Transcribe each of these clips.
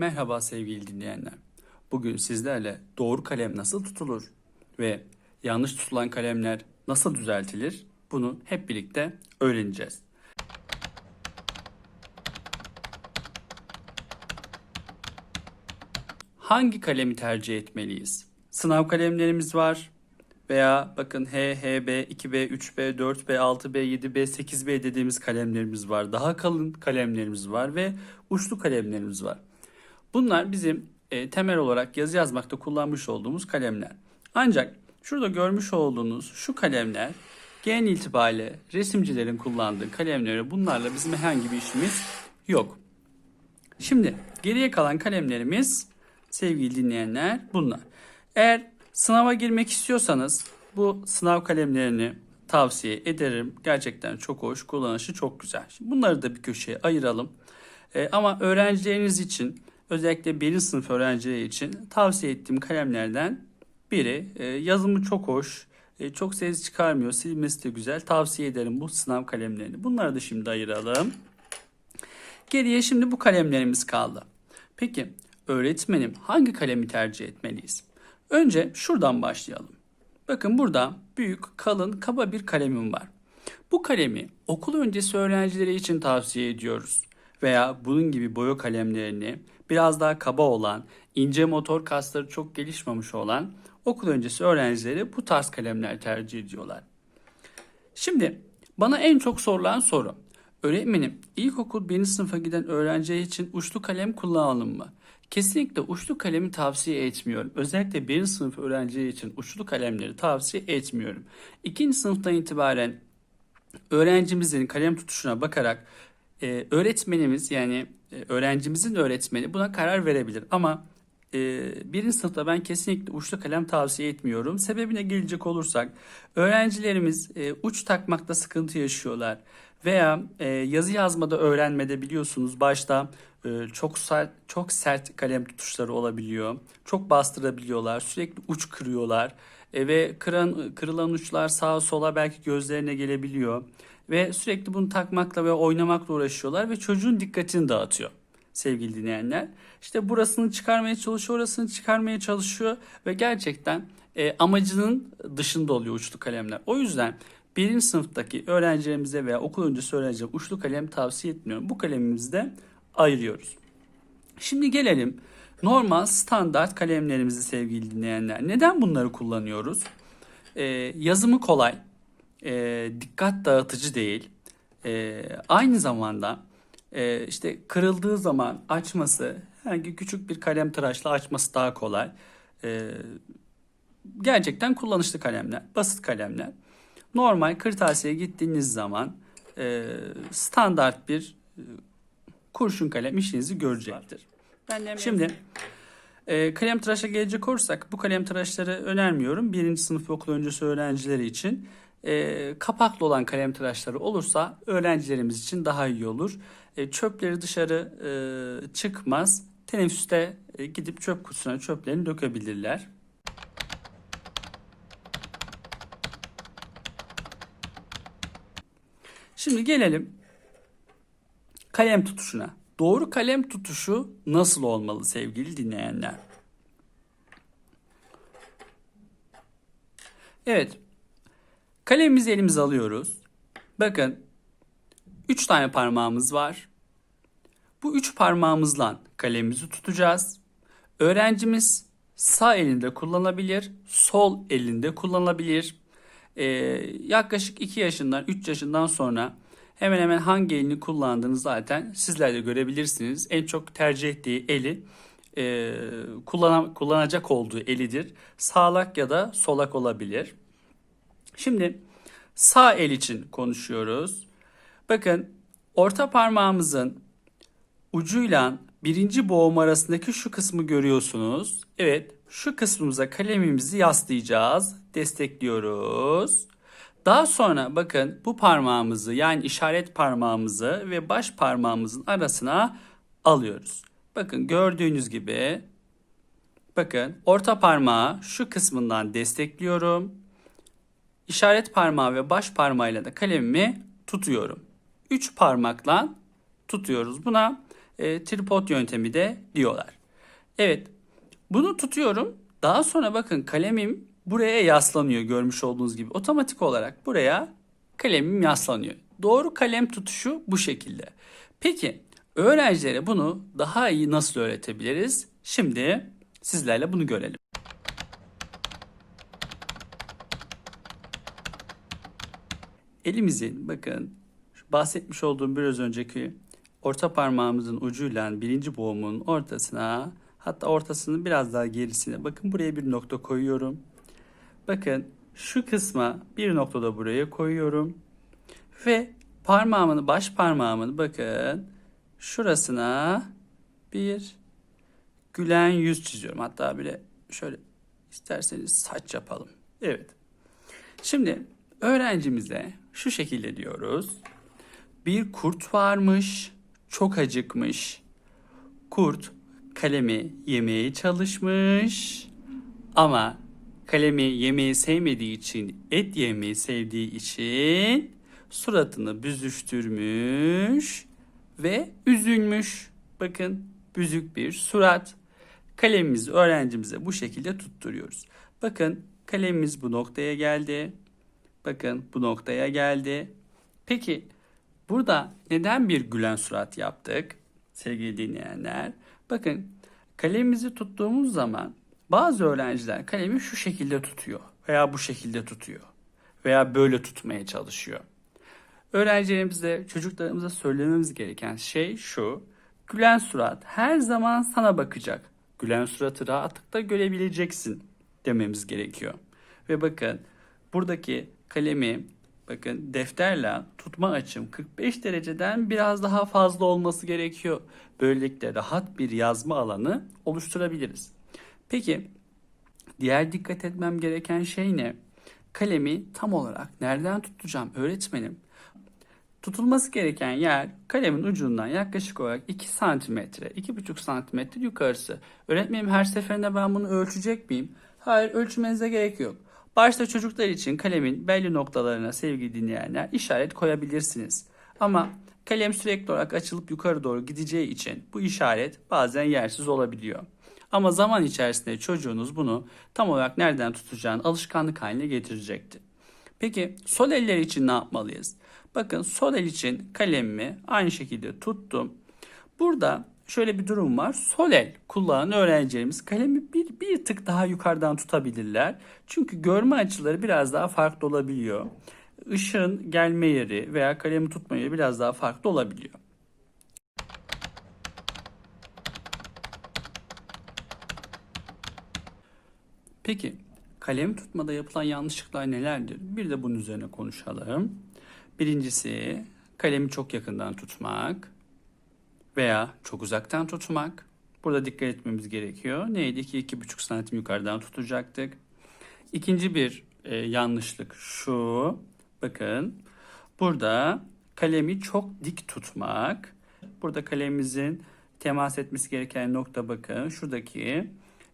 Merhaba sevgili dinleyenler. Bugün sizlerle doğru kalem nasıl tutulur ve yanlış tutulan kalemler nasıl düzeltilir bunu hep birlikte öğreneceğiz. Hangi kalemi tercih etmeliyiz? Sınav kalemlerimiz var veya bakın H, HB, 2B, 3B, 4B, 6B, 7B, 8B dediğimiz kalemlerimiz var. Daha kalın kalemlerimiz var ve uçlu kalemlerimiz var. Bunlar bizim e, temel olarak yazı yazmakta kullanmış olduğumuz kalemler. Ancak şurada görmüş olduğunuz şu kalemler genel itibariyle resimcilerin kullandığı kalemleri bunlarla bizim herhangi bir işimiz yok. Şimdi geriye kalan kalemlerimiz sevgili dinleyenler bunlar. Eğer sınava girmek istiyorsanız bu sınav kalemlerini tavsiye ederim. Gerçekten çok hoş, kullanışı çok güzel. Şimdi bunları da bir köşeye ayıralım. Ee, ama öğrencileriniz için özellikle birinci sınıf öğrencileri için tavsiye ettiğim kalemlerden biri. Ee, yazımı çok hoş, e, çok ses çıkarmıyor, silmesi de güzel. Tavsiye ederim bu sınav kalemlerini. Bunları da şimdi ayıralım. Geriye şimdi bu kalemlerimiz kaldı. Peki öğretmenim hangi kalemi tercih etmeliyiz? Önce şuradan başlayalım. Bakın burada büyük, kalın, kaba bir kalemim var. Bu kalemi okul öncesi öğrencileri için tavsiye ediyoruz. Veya bunun gibi boya kalemlerini biraz daha kaba olan, ince motor kasları çok gelişmemiş olan okul öncesi öğrencileri bu tarz kalemler tercih ediyorlar. Şimdi bana en çok sorulan soru. Öğretmenim ilkokul 1. sınıfa giden öğrenciler için uçlu kalem kullanalım mı? Kesinlikle uçlu kalemi tavsiye etmiyorum. Özellikle 1. sınıf öğrencileri için uçlu kalemleri tavsiye etmiyorum. 2. sınıftan itibaren öğrencimizin kalem tutuşuna bakarak e, öğretmenimiz yani öğrencimizin öğretmeni buna karar verebilir. Ama e, birinci sınıfta ben kesinlikle uçlu kalem tavsiye etmiyorum. Sebebine gelecek olursak öğrencilerimiz e, uç takmakta sıkıntı yaşıyorlar. Veya e, yazı yazmada öğrenmede biliyorsunuz başta e, çok sert, çok sert kalem tutuşları olabiliyor. Çok bastırabiliyorlar. Sürekli uç kırıyorlar. E, ve kıran, kırılan uçlar sağa sola belki gözlerine gelebiliyor. Ve sürekli bunu takmakla ve oynamakla uğraşıyorlar ve çocuğun dikkatini dağıtıyor sevgili dinleyenler. İşte burasını çıkarmaya çalışıyor, orasını çıkarmaya çalışıyor ve gerçekten e, amacının dışında oluyor uçlu kalemler. O yüzden birinci sınıftaki öğrencilerimize veya okul öncesi öğrencilerimize uçlu kalem tavsiye etmiyorum. Bu kalemimizi de ayırıyoruz. Şimdi gelelim normal standart kalemlerimizi sevgili dinleyenler. Neden bunları kullanıyoruz? Ee, yazımı kolay, e, dikkat dağıtıcı değil. E, aynı zamanda e, işte kırıldığı zaman açması, herhangi küçük bir kalem tıraşla açması daha kolay. E, gerçekten kullanışlı kalemler, basit kalemler. Normal kırtasiye gittiğiniz zaman e, standart bir e, kurşun kalem işinizi görecektir. Şimdi e, kalem tıraşa gelecek olursak bu kalem tıraşları önermiyorum. Birinci sınıf okul öncesi öğrencileri için. E, kapaklı olan kalem tıraşları olursa öğrencilerimiz için daha iyi olur. E, çöpleri dışarı e, çıkmaz. Teneffüste e, gidip çöp kutusuna çöplerini dökebilirler. Şimdi gelelim kalem tutuşuna. Doğru kalem tutuşu nasıl olmalı sevgili dinleyenler? Evet. Kalemimizi elimize alıyoruz. Bakın 3 tane parmağımız var. Bu 3 parmağımızla kalemimizi tutacağız. Öğrencimiz sağ elinde kullanabilir, sol elinde kullanabilir. Ee, yaklaşık 2 yaşından 3 yaşından sonra hemen hemen hangi elini kullandığını zaten sizler de görebilirsiniz. En çok tercih ettiği eli e, kullan kullanacak olduğu elidir. Sağlak ya da solak olabilir. Şimdi sağ el için konuşuyoruz. Bakın orta parmağımızın ucuyla birinci boğum arasındaki şu kısmı görüyorsunuz. Evet şu kısmımıza kalemimizi yaslayacağız. Destekliyoruz. Daha sonra bakın bu parmağımızı yani işaret parmağımızı ve baş parmağımızın arasına alıyoruz. Bakın gördüğünüz gibi bakın orta parmağı şu kısmından destekliyorum. İşaret parmağı ve baş parmağıyla da kalemimi tutuyorum. Üç parmakla tutuyoruz. Buna e, tripod yöntemi de diyorlar. Evet bunu tutuyorum. Daha sonra bakın kalemim buraya yaslanıyor görmüş olduğunuz gibi. Otomatik olarak buraya kalemim yaslanıyor. Doğru kalem tutuşu bu şekilde. Peki öğrencilere bunu daha iyi nasıl öğretebiliriz? Şimdi sizlerle bunu görelim. Elimizin bakın bahsetmiş olduğum biraz önceki orta parmağımızın ucuyla birinci boğumun ortasına hatta ortasının biraz daha gerisine bakın buraya bir nokta koyuyorum. Bakın şu kısma bir nokta da buraya koyuyorum. Ve parmağımın baş parmağımın bakın şurasına bir gülen yüz çiziyorum. Hatta bile şöyle isterseniz saç yapalım. Evet. Şimdi öğrencimize şu şekilde diyoruz. Bir kurt varmış, çok acıkmış. Kurt kalemi yemeye çalışmış ama kalemi yemeyi sevmediği için, et yemeyi sevdiği için suratını büzüştürmüş ve üzülmüş. Bakın büzük bir surat. Kalemimizi öğrencimize bu şekilde tutturuyoruz. Bakın kalemimiz bu noktaya geldi. Bakın bu noktaya geldi. Peki burada neden bir gülen surat yaptık sevgili dinleyenler? Bakın kalemimizi tuttuğumuz zaman bazı öğrenciler kalemi şu şekilde tutuyor veya bu şekilde tutuyor veya böyle tutmaya çalışıyor. Öğrencilerimize, çocuklarımıza söylememiz gereken şey şu. Gülen surat her zaman sana bakacak. Gülen suratı rahatlıkla görebileceksin dememiz gerekiyor. Ve bakın buradaki kalemi bakın defterle tutma açım 45 dereceden biraz daha fazla olması gerekiyor. Böylelikle rahat bir yazma alanı oluşturabiliriz. Peki diğer dikkat etmem gereken şey ne? Kalemi tam olarak nereden tutacağım öğretmenim? Tutulması gereken yer kalemin ucundan yaklaşık olarak 2 santimetre, 2,5 santimetre yukarısı. Öğretmenim her seferinde ben bunu ölçecek miyim? Hayır ölçmenize gerek yok. Başta çocuklar için kalemin belli noktalarına sevgili dinleyenler işaret koyabilirsiniz. Ama kalem sürekli olarak açılıp yukarı doğru gideceği için bu işaret bazen yersiz olabiliyor. Ama zaman içerisinde çocuğunuz bunu tam olarak nereden tutacağını alışkanlık haline getirecektir. Peki sol eller için ne yapmalıyız? Bakın sol el için kalemimi aynı şekilde tuttum. Burada şöyle bir durum var. Sol el kullanan öğrencilerimiz kalemi bir, bir tık daha yukarıdan tutabilirler. Çünkü görme açıları biraz daha farklı olabiliyor. Işığın gelme yeri veya kalemi tutma yeri biraz daha farklı olabiliyor. Peki kalem tutmada yapılan yanlışlıklar nelerdir? Bir de bunun üzerine konuşalım. Birincisi kalemi çok yakından tutmak veya çok uzaktan tutmak. Burada dikkat etmemiz gerekiyor. Neydi ki 2,5 santim yukarıdan tutacaktık. İkinci bir e, yanlışlık şu. Bakın burada kalemi çok dik tutmak. Burada kalemimizin temas etmesi gereken nokta bakın. Şuradaki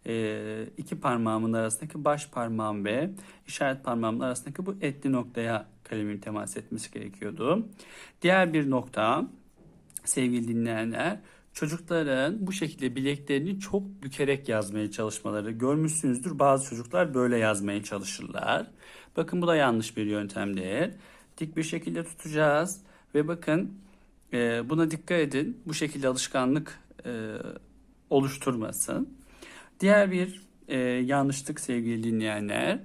e, iki parmağımın arasındaki baş parmağım ve işaret parmağımın arasındaki bu etli noktaya kalemin temas etmesi gerekiyordu. Diğer bir nokta sevgili dinleyenler çocukların bu şekilde bileklerini çok bükerek yazmaya çalışmaları görmüşsünüzdür. Bazı çocuklar böyle yazmaya çalışırlar. Bakın bu da yanlış bir yöntemdir. Dik bir şekilde tutacağız ve bakın e, buna dikkat edin. Bu şekilde alışkanlık e, oluşturmasın. Diğer bir e, yanlışlık sevgili dinleyenler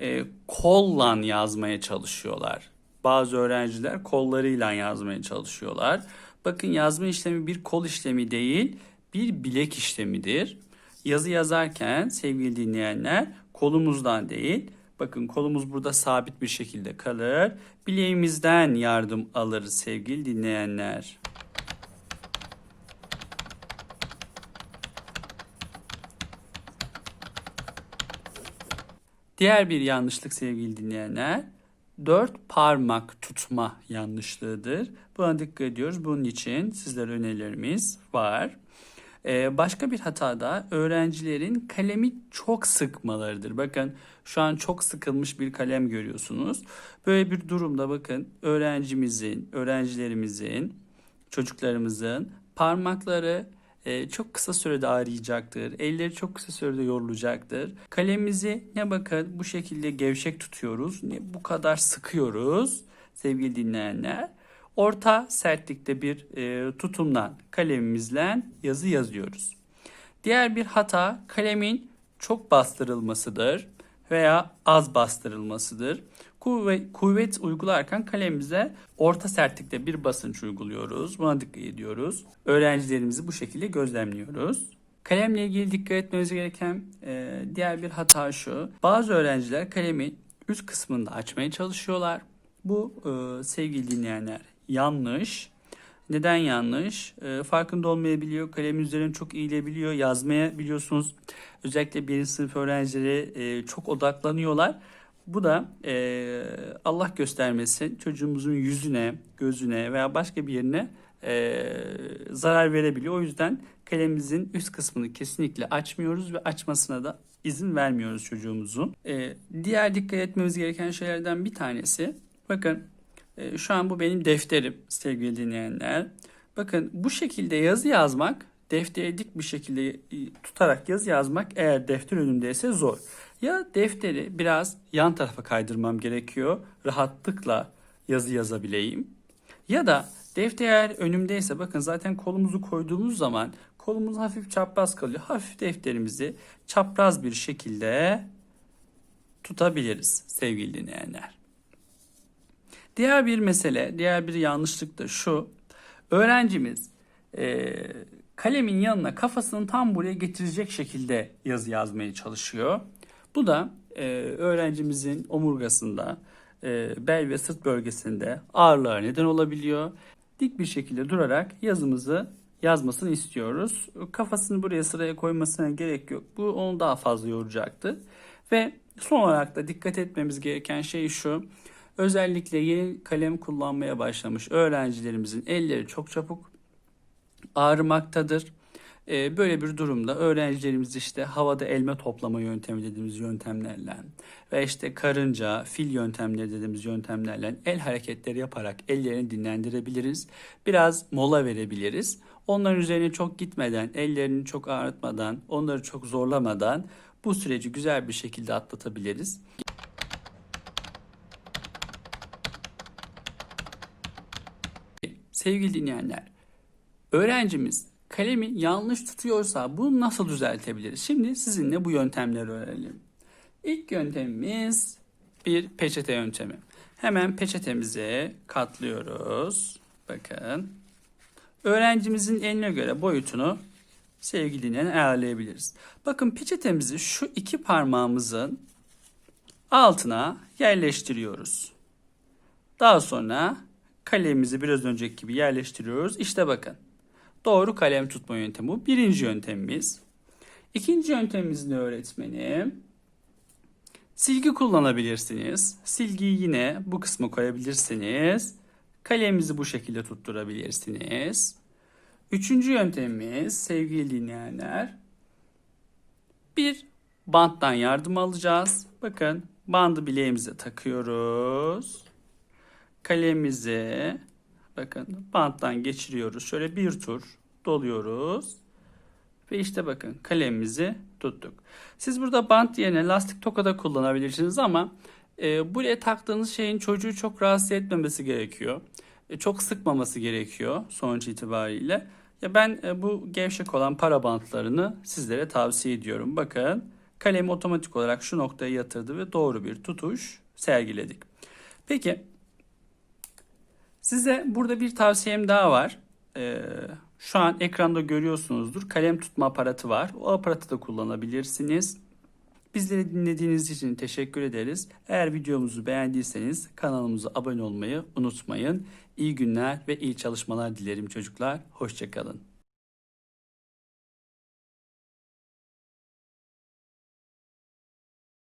e, kolla yazmaya çalışıyorlar. Bazı öğrenciler kollarıyla yazmaya çalışıyorlar. Bakın yazma işlemi bir kol işlemi değil, bir bilek işlemidir. Yazı yazarken sevgili dinleyenler kolumuzdan değil, bakın kolumuz burada sabit bir şekilde kalır. Bileğimizden yardım alırız sevgili dinleyenler. Diğer bir yanlışlık sevgili dinleyenler dört parmak tutma yanlışlığıdır. Buna dikkat ediyoruz. Bunun için sizlere önerilerimiz var. Ee, başka bir hata da öğrencilerin kalemi çok sıkmalarıdır. Bakın şu an çok sıkılmış bir kalem görüyorsunuz. Böyle bir durumda bakın öğrencimizin, öğrencilerimizin, çocuklarımızın parmakları e, çok kısa sürede ağrıyacaktır. Elleri çok kısa sürede yorulacaktır. Kalemimizi ne bakın bu şekilde gevşek tutuyoruz. Ne bu kadar sıkıyoruz sevgili dinleyenler. Orta sertlikte bir e, tutumdan kalemimizle yazı yazıyoruz. Diğer bir hata kalemin çok bastırılmasıdır veya az bastırılmasıdır. Kuvvet, kuvvet uygularken kalemimize orta sertlikte bir basınç uyguluyoruz. Buna dikkat ediyoruz. Öğrencilerimizi bu şekilde gözlemliyoruz. Kalemle ilgili dikkat etmemiz gereken e, diğer bir hata şu. Bazı öğrenciler kalemin üst kısmını da açmaya çalışıyorlar. Bu e, sevgili dinleyenler yanlış. Neden yanlış? E, farkında olmayabiliyor. Kalemin üzerine çok eğilebiliyor. Yazmaya biliyorsunuz. Özellikle birinci sınıf öğrencileri e, çok odaklanıyorlar. Bu da e, Allah göstermesin çocuğumuzun yüzüne, gözüne veya başka bir yerine e, zarar verebiliyor. O yüzden kalemimizin üst kısmını kesinlikle açmıyoruz ve açmasına da izin vermiyoruz çocuğumuzun. E, diğer dikkat etmemiz gereken şeylerden bir tanesi, bakın e, şu an bu benim defterim sevgili dinleyenler. Bakın bu şekilde yazı yazmak, defteri dik bir şekilde e, tutarak yazı yazmak eğer defter önümdeyse zor. Ya defteri biraz yan tarafa kaydırmam gerekiyor. Rahatlıkla yazı yazabileyim. Ya da defter eğer önümdeyse bakın zaten kolumuzu koyduğumuz zaman kolumuz hafif çapraz kalıyor. Hafif defterimizi çapraz bir şekilde tutabiliriz sevgili dinleyenler. Diğer bir mesele, diğer bir yanlışlık da şu. Öğrencimiz e, kalemin yanına kafasını tam buraya getirecek şekilde yazı yazmaya çalışıyor. Bu da e, öğrencimizin omurgasında, e, bel ve sırt bölgesinde ağırlığa neden olabiliyor. Dik bir şekilde durarak yazımızı yazmasını istiyoruz. Kafasını buraya sıraya koymasına gerek yok. Bu onu daha fazla yoracaktı. Ve son olarak da dikkat etmemiz gereken şey şu. Özellikle yeni kalem kullanmaya başlamış öğrencilerimizin elleri çok çabuk ağrımaktadır. Ee, böyle bir durumda öğrencilerimiz işte havada elma toplama yöntemi dediğimiz yöntemlerle ve işte karınca, fil yöntemleri dediğimiz yöntemlerle el hareketleri yaparak ellerini dinlendirebiliriz. Biraz mola verebiliriz. Onların üzerine çok gitmeden, ellerini çok ağrıtmadan, onları çok zorlamadan bu süreci güzel bir şekilde atlatabiliriz. Sevgili dinleyenler, öğrencimiz kalemi yanlış tutuyorsa bunu nasıl düzeltebiliriz? Şimdi sizinle bu yöntemleri öğrenelim. İlk yöntemimiz bir peçete yöntemi. Hemen peçetemizi katlıyoruz. Bakın. Öğrencimizin eline göre boyutunu sevgili ayarlayabiliriz. Bakın peçetemizi şu iki parmağımızın altına yerleştiriyoruz. Daha sonra kalemimizi biraz önceki gibi yerleştiriyoruz. İşte bakın. Doğru kalem tutma yöntemi bu. Birinci yöntemimiz. İkinci yöntemimiz ne öğretmenim? Silgi kullanabilirsiniz. Silgiyi yine bu kısma koyabilirsiniz. Kalemimizi bu şekilde tutturabilirsiniz. Üçüncü yöntemimiz sevgili dinleyenler. Bir banttan yardım alacağız. Bakın bandı bileğimize takıyoruz. Kalemimizi bakın banttan geçiriyoruz. Şöyle bir tur doluyoruz. Ve işte bakın kalemimizi tuttuk. Siz burada bant yerine lastik toka da kullanabilirsiniz ama e, buraya taktığınız şeyin çocuğu çok rahatsız etmemesi gerekiyor. E, çok sıkmaması gerekiyor sonuç itibariyle. Ya ben e, bu gevşek olan para bantlarını sizlere tavsiye ediyorum. Bakın kalemi otomatik olarak şu noktaya yatırdı ve doğru bir tutuş sergiledik. Peki size burada bir tavsiyem daha var. Ee, şu an ekranda görüyorsunuzdur. Kalem tutma aparatı var. O aparatı da kullanabilirsiniz. Bizleri dinlediğiniz için teşekkür ederiz. Eğer videomuzu beğendiyseniz kanalımıza abone olmayı unutmayın. İyi günler ve iyi çalışmalar dilerim çocuklar. Hoşçakalın.